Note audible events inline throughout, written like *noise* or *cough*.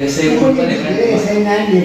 SI कोण पण आहे का? एस आय नाही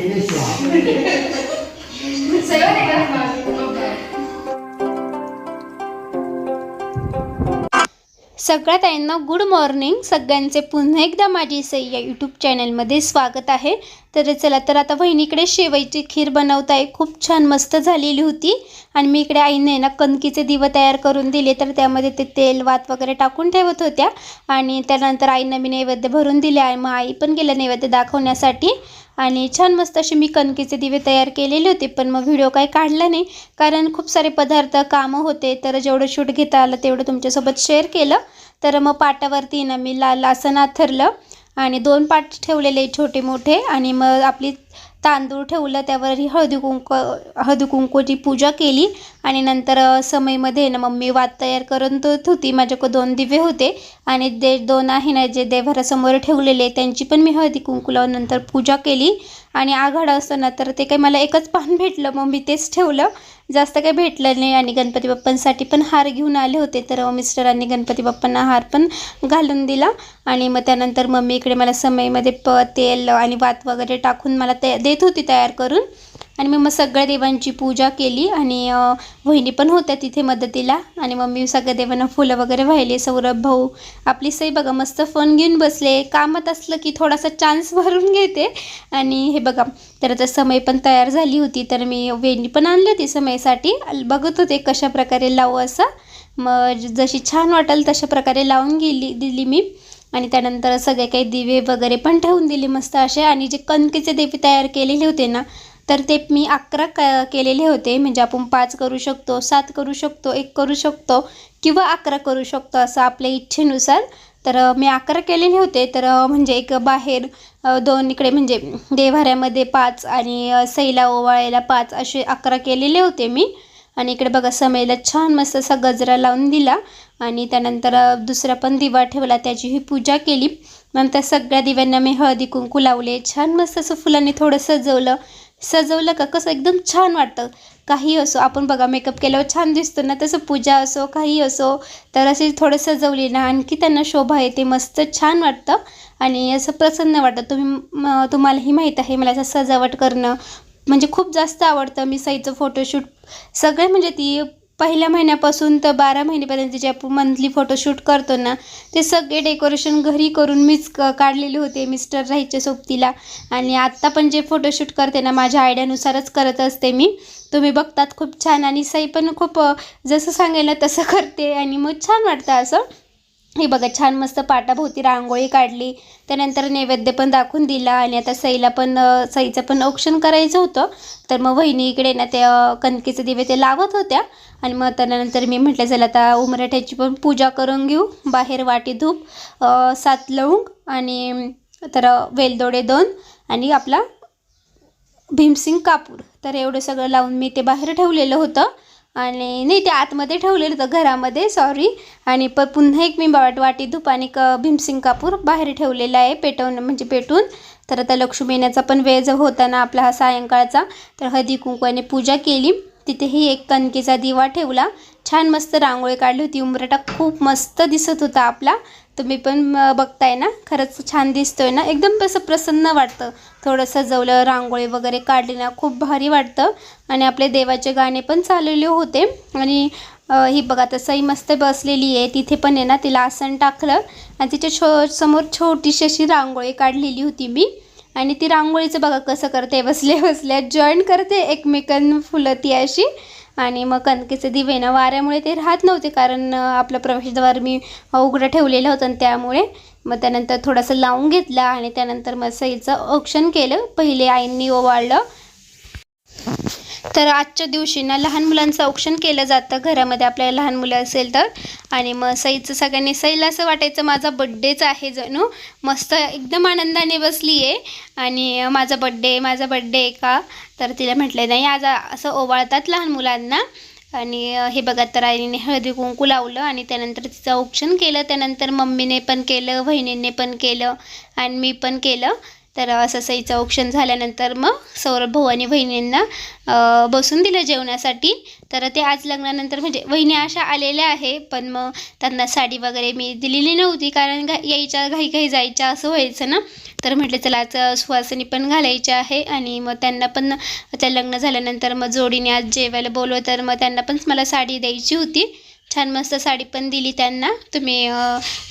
सगळ्यात ताईंना गुड मॉर्निंग सगळ्यांचे पुन्हा एकदा माझी सई या यूट्यूब चॅनलमध्ये स्वागत आहे. तर चला तर आता वहिनीकडे शेवईची खीर बनवत आहे खूप छान मस्त झालेली होती. आणि मी इकडे आईने ना कणकीचे दिवं तयार करून दिले. तर त्यामध्ये ते तेल वात वगैरे टाकून ठेवत होत्या. आणि त्यानंतर आईनं मी नैवेद्य भरून दिले आणि मग आई पण गेलं नैवेद्य दाखवण्यासाठी. आणि छान मस्त असे मी कणकीचे दिवे तयार केलेले होते. पण मग व्हिडिओ काही काढला नाही. कारण खूप सारे पदार्थ कामं होते. तर जेवढं शूट घेता आलं तेवढं तुमच्यासोबत शेअर केलं. तर मग पाटावरती ना मी लाल आसन आथरलं आणि दोन पाट ठेवलेले छोटे मोठे आणि मग आपली तांदूळ ठेवलं त्यावरही हळदी हळदी कुंकूची पूजा केली आणि नंतर समयमध्ये समईमध्ये ना मम्मी वात तयार करून देत होती माझ्याकडे दोन दिवे होते आणि ते दोन आहे ना जे देवघरासमोर ठेवलेले त्यांची पण मी हळदी कुंकू लावून नंतर पूजा केली. आणि आघाड असतो ना तर ते काही मला एकच पान भेटलं. मग मी तेच ठेवलं. जास्त काही भेटलं नाही आणि गणपती बाप्पांसाठी पण हार घेऊन आले होते. तर मिस्टरांनी गणपती बाप्पांना हार पण घालून दिला. आणि मग त्यानंतर मम्मी इकडे मला समईमध्ये प तेल आणि वात वगैरे टाकून मला ते देत होती तयार करून. आणि मग मग सगळ्या देवांची पूजा केली आणि वहिनी पण होत्या तिथे मदतीला. आणि मग मी सगळ्या देवांना फुलं वगैरे वाहिले. सौरभ भाऊ आपली सई बघा मस्त फोन घेऊन बसले. कामात असलं की थोडासा चान्स *laughs* भरून घेते. आणि हे बघा तर आता समय पण तयार झाली होती. तर मी वेणी पण आणली होती समयसाठी. बघत होते कशा प्रकारे लावू असं. मग जशी छान वाटेल तशा प्रकारे लावून गेली दिली मी. आणि त्यानंतर सगळे काही दिवे वगैरे पण ठेवून दिले मस्त असे. आणि जे कणकेचे दिवे तयार केलेले होते ना तर ते मी अकरा क केलेले होते. म्हणजे आपण पाच करू शकतो सात करू शकतो एक करू शकतो किंवा अकरा करू शकतो असं आपल्या इच्छेनुसार. तर मी अकरा केलेले होते. तर म्हणजे एक बाहेर दोन इकडे म्हणजे देवाऱ्यामध्ये पाच आणि सैला ओवाळायला पाच असे अकरा केलेले होते मी. आणि इकडे बघा समयला छान मस्त असा गजरा लावून दिला. आणि त्यानंतर दुसरा पण दिवा ठेवला. त्याचीही पूजा केली. नंतर सगळ्या दिव्यांना मी हळदी कुंकू लावले. छान मस्त असं फुलांनी थोडं सजवलं. सजवलं का? कसं एकदम छान वाटतं. काही असो आपण बघा मेकअप केल्यावर छान दिसतो ना तसं पूजा असो काही असो तर असे थोडं सजवली ना आणखी त्यांना शोभा येते मस्त छान वाटतं. आणि असं प्रसन्न वाटतं. तुम्ही म- तुम्हालाही माहीत आहे मला असं सजावट करणं म्हणजे खूप जास्त आवडतं. मी सईचं फोटोशूट सगळे म्हणजे ती पहिल्या महिन्यापासून तर बारा महिन्यापर्यंत जे आपण मंथली फोटोशूट करतो ना ते सगळे डेकोरेशन घरी करून मीच क काढलेले होते मिस्टर राहायचे सोबतीला. आणि आत्ता पण जे फोटोशूट करते ना माझ्या आयडियानुसारच करत असते मी. तुम्ही बघतात खूप छान आणि सई पण खूप जसं सांगेल ना तसं करते आणि मग छान वाटतं असं. हे बघा छान मस्त पाटाभोवती रांगोळी काढली. त्यानंतर नैवेद्य पण दाखवून दिला आणि आता सईला पण सईचं पण औक्षण करायचं होतं. तर मग वहिनी इकडे ना ते कणकेचे दिवे ते लावत होत्या. आणि मग त्यानंतर मी म्हटलं चला आता उमराठ्याची पण पूजा करून घेऊ. बाहेर वाटी धूप सात लवंग आणि तर वेलदोडे दोन आणि आपला भीमसिंग कापूर. तर एवढं सगळं लावून मी ते बाहेर ठेवलेलं होतं. आणि नाही ते आतमध्ये ठेवलेलं होतं घरामध्ये सॉरी आणि प पुन्हा एक मी वाट वाटी धूप आणि क भीमसिंग कापूर बाहेर ठेवलेला आहे पेटवून म्हणजे पेटून. तर आता लक्ष्मी येण्याचा पण वेळ जर होता ना आपला हा सायंकाळचा तर हळदी कुंकवाने पूजा केली. तिथेही एक कणकेचा दिवा ठेवला. छान मस्त रांगोळी काढली होती. उंबरटा खूप मस्त दिसत होता आपला. तुम्ही पण बघताय ना? खरंच छान दिसतोय ना? एकदम असं प्रसन्न वाटतं. थोडं सजवलं रांगोळी वगैरे काढली ना खूप भारी वाटतं. आणि आपले देवाचे गाणे पण चाललेले होते. आणि ही बघा तसंही मस्त बसलेली आहे. तिथे पण आहे ना तिला आसन टाकलं. आणि तिच्या छो समोर छोटीशी अशी रांगोळी काढलेली होती मी. आणि ती रांगोळीचं बघा कसं करते. बसल्या बसल्या जॉईन करते एकमेकां फुलं ती अशी. आणि मग कणकेचे दिवे ना वाऱ्यामुळे ते राहत नव्हते कारण आपलं प्रवेशद्वार मी उघडं ठेवलेलं होतं आणि त्यामुळे. मग त्यानंतर थोडंसं लावून घेतलं आणि त्यानंतर मग सईचं औक्षण केलं पहिले आईंनी ओवाळलं. तर आजच्या दिवशी ना लहान मुलांचं औक्षण केलं जातं. घरामध्ये आपल्याला लहान मुलं असेल तर. आणि मग सईचं सगळ्यांनी सईला असं वाटायचं माझा बड्डेच आहे जणू. मस्त एकदम आनंदाने बसली आहे आणि माझा बड्डे माझा बड्डे आहे का? तर तिला म्हटलं नाही आज असं ओवाळतात लहान मुलांना. आणि हे बघा तर आईने हळदी कुंकू लावलं आणि त्यानंतर तिचं औक्षण केलं. त्यानंतर मम्मीने पण केलं बहिणीने पण केलं आणि मी पण केलं. तर असं सईचं औक्षण झाल्यानंतर मग सौरभ भाऊ आणि बहिणींना बसून दिलं जेवणासाठी. तर ते आज लग्नानंतर म्हणजे वहिनी अशा आलेल्या आहे पण मग त्यांना साडी वगैरे मी दिलेली नव्हती कारण घा यायच्या घाई घाई जायच्या असं व्हायचं ना. तर म्हटलं चला आज सुवासिनी पण घालायच्या आहे आणि मग त्यांना पण त्या लग्न झाल्यानंतर मग जोडीने आज जेवायला बोलव तर मग त्यांना पण मला साडी द्यायची होती. छान मस्त साडी पण दिली त्यांना. तुम्ही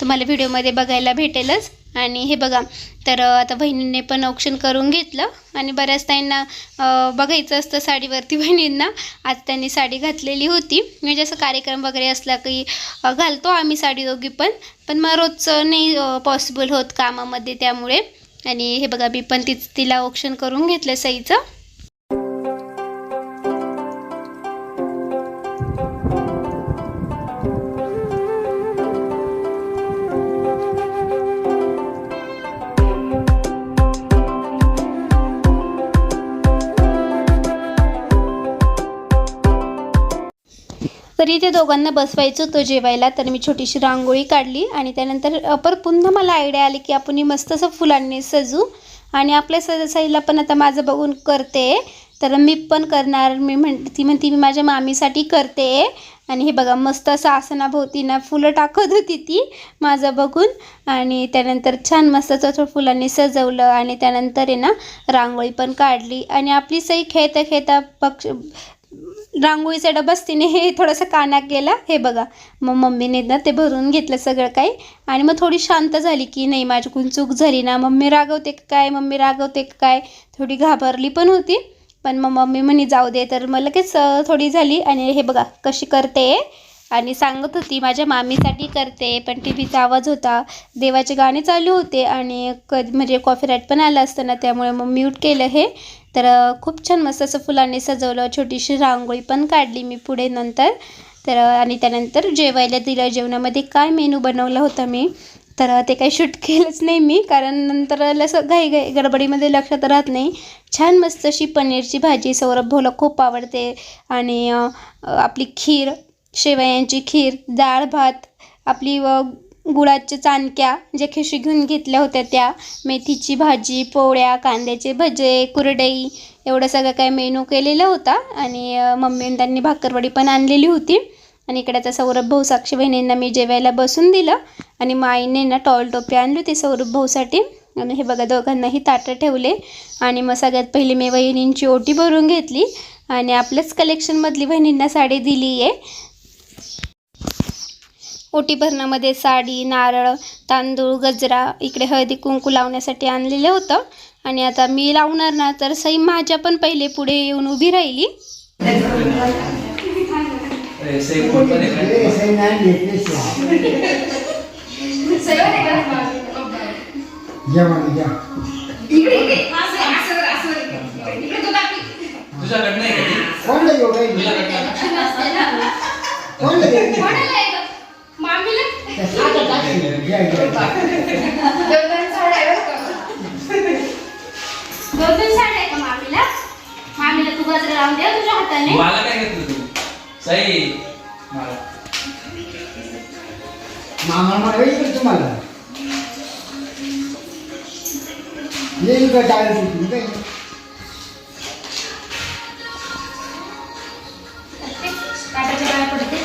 तुम्हाला व्हिडिओमध्ये बघायला भेटेलच. आणि हे बघा तर आता बहिणींनी पण औक्षण करून घेतलं आणि बऱ्याच त्यांना बघायचं असतं साडीवरती *laughs* बहिणींना आज त्यांनी साडी घातलेली होती. म्हणजे असं कार्यक्रम वगैरे असला की घालतो आम्ही साडी दोघी पण. पण मग रोजचं नाही पॉसिबल होत कामामध्ये त्यामुळे. आणि हे बघा मी पण तीच तिला औक्षण करून घेतलं सईचं. तरी ते दोघांना बसवायचं होतं जेवायला तर मी छोटीशी रांगोळी काढली आणि त्यानंतर अपर पुन्हा मला आयडिया आली की आपण मस्त असं फुलांनी सजू आणि आपल्या सजसाईला पण आता माझं बघून करते. तर मी पण करणार मी म्हण ती म्हणती मी माझ्या मामीसाठी करते. आणि हे बघा मस्त असं आसनाभोवती ना फुलं टाकत होती ती माझं बघून. आणि त्यानंतर छान मस्त असं फुलांनी सजवलं आणि त्यानंतर आहे ना रांगोळी पण काढली. आणि आपली सई खेळता खेळता पक्ष रांगोळीचा डबाच तिने हे थोडंसं कानात गेला हे बघा मग मम्मीने ना ते भरून घेतलं सगळं काही. आणि मग थोडी शांत झाली की नाही माझ्याकडून चूक झाली ना मम्मी रागवते काय? मम्मी रागवते काय? थोडी घाबरली पण होती. पण मग मम्मी म्हणे जाऊ दे. तर मग लगेच थोडी झाली. आणि हे बघा कशी करते. आणि सांगत होती माझ्या मामीसाठी करते. पण टी व्हीचा आवाज होता. देवाचे गाणे चालू होते. आणि कधी म्हणजे कॉफीराईट पण आलं असतं ना त्यामुळे मग म्यूट केलं हे. तर खूप छान मस्त असं फुलांनी सजवलं छोटीशी रांगोळी पण काढली मी पुढे नंतर. तर आणि त्यानंतर जेवायला दिलं जेवणामध्ये काय मेनू बनवला होता मी तर ते काही शूट केलंच नाही मी कारण नंतर असं घाई घाई गडबडीमध्ये लक्षात राहत नाही. छान मस्त अशी पनीरची भाजी सौरभ भाऊला खूप आवडते. आणि आपली खीर शेवयांची खीर डाळ भात आपली गुळाच्या चाणक्या जे खिशी घेऊन घेतल्या होत्या त्या मेथीची भाजी पोळ्या कांद्याचे भजे कुरडई एवढं सगळं काय मेनू केलेला होता आणि अ, मम्मीने त्यांनी भाकरवडी पण आणलेली होती. आणि इकडे आता सौरभ भाऊ साक्षी बहिणींना मी जेवायला बसून दिलं आणि माईने ना टॉल टोपी आणली होती सौरभ भाऊसाठी. आणि हे बघा दोघांनाही ताटं ठेवले आणि मग सगळ्यात पहिले मी वहिनींची ओटी भरून घेतली आणि आपल्याच कलेक्शनमधली बहिणींना साडी दिली आहे ओटी भरणामध्ये साडी नारळ तांदूळ गजरा इकडे हळदी कुंकू लावण्यासाठी आणलेलं होतं. आणि आता मी लावणार ना तर सई माझ्या पण पहिले पुढे येऊन उभी राहिली. अरे, *laughs* दोन दोन साड्या आहे का? मामीला? मामीला तू गजरा लावून दे तुझ्या हाताने. मला काय घेतलं तू? सही मला. मामा तुम्हाला? येईल का चाळीस रुपये काय काटाच्या पाया पडते.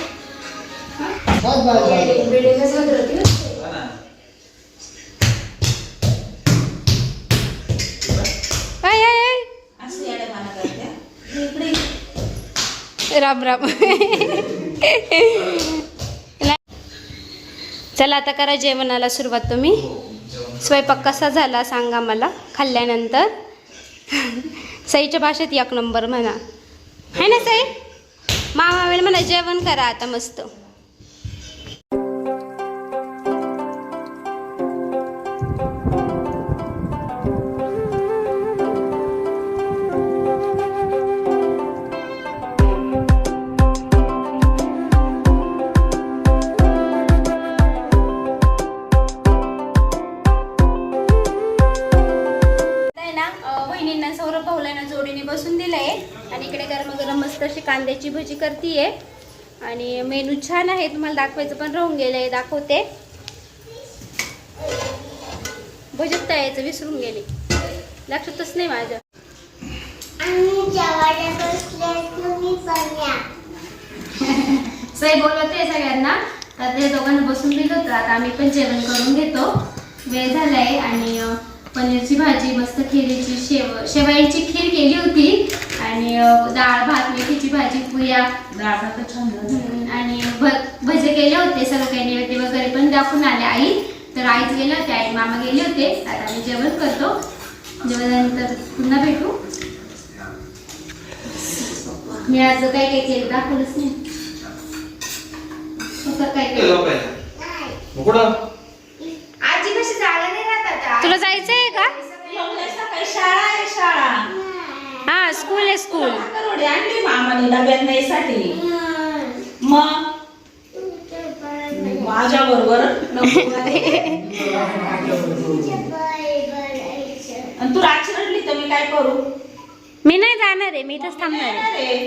राम राम. चला आता करा जेवणाला सुरुवात तुम्ही. स्वयंपाक कसा झाला सांगा मला खाल्ल्यानंतर. सईच्या भाषेत एक नंबर म्हणा. है ना सई? मामा वेळ म्हणा जेवण करा आता मस्त. कांद्याची आहे करतीये. आणि मेनू छान आहे तुम्हाला दाखवायचं पण राहून गेलंय दाखवते. भजत तयायचं विसरून गेले. लक्षातच नाही माझ्या. सई बोलवते सगळ्यांना. तर ते दोघांना बसून दिलं होतं. आता आम्ही पण जेवण करून घेतो. वेळ झालाय आणि पनीरची भाजी मस्त खिरीची शेव शेवयांची खीर केली होती. डाळ भात मेथीची भाजी पुया डाळ भात छान आणि भ- भजे केले होते सर्व काही नैवेद्य वगैरे पण दाखवून आले आई. तर आईच गेले होते आई मामा गेले होते. आता आम्ही जेवण करतो. जेवणानंतर पुन्हा भेटू. मी आज काय काय केलं दाखवलंच नाही. काय? केलं कुठं आजी कशी जागा नाही राहतात तुला जायचंय का एवढ्या सकाळी शाळा आहे शाळा हा स्कूल आहे भाकरवडी आणली मामाने डब्यात न्यायसाठी. मग? माझ्या बरोबर *laughs* आणि तू रडली तर मी काय करू? मी नाही जाणार आहे मी इथंच थांबणार आहे. *laughs*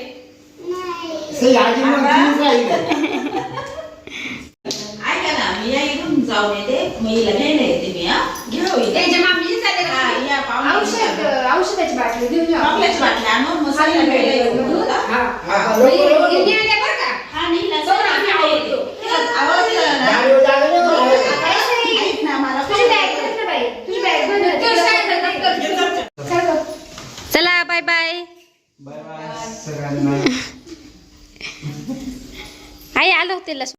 ऐका ना मी या इथून जाऊन येते. मी घ्यायला येते मी हा घेऊ. त्यांच्या मामीची चालले हा, या पाहुणे. औषध औषधाची बाटली घेऊन जा आपल्याच बाटल्या आणून येऊ दूध, हा? हा हा. इंडिया बरं का? हा, आम्ही आवडतो. आवाज दिला ना? गाडीवर जागा नाही बरं. ऐक ना, मला तुझी बॅग बघ ना बाई तुझी बॅग बघ ना. तुझं काय करतात? चल गं. चला बाय बाय बाय बाय सगळ्यांना आई आलो होते लस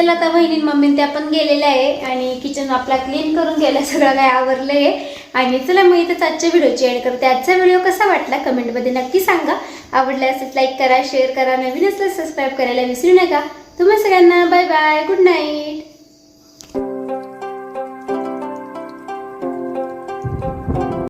चला आता बहिणी मम्मी त्या पण गेलेल्या आहे आणि किचन आपला क्लीन करून गेला सगळं काय आवरलं आहे आणि चला मी इथंच आजच्या व्हिडिओची एंड करते. आजचा व्हिडिओ कसा वाटला कमेंटमध्ये नक्की सांगा. आवडला असेल लाईक करा शेअर करा. नवीन असलं सबस्क्राईब करायला विसरू नका. तुम्हा सगळ्यांना बाय बाय गुड नाईट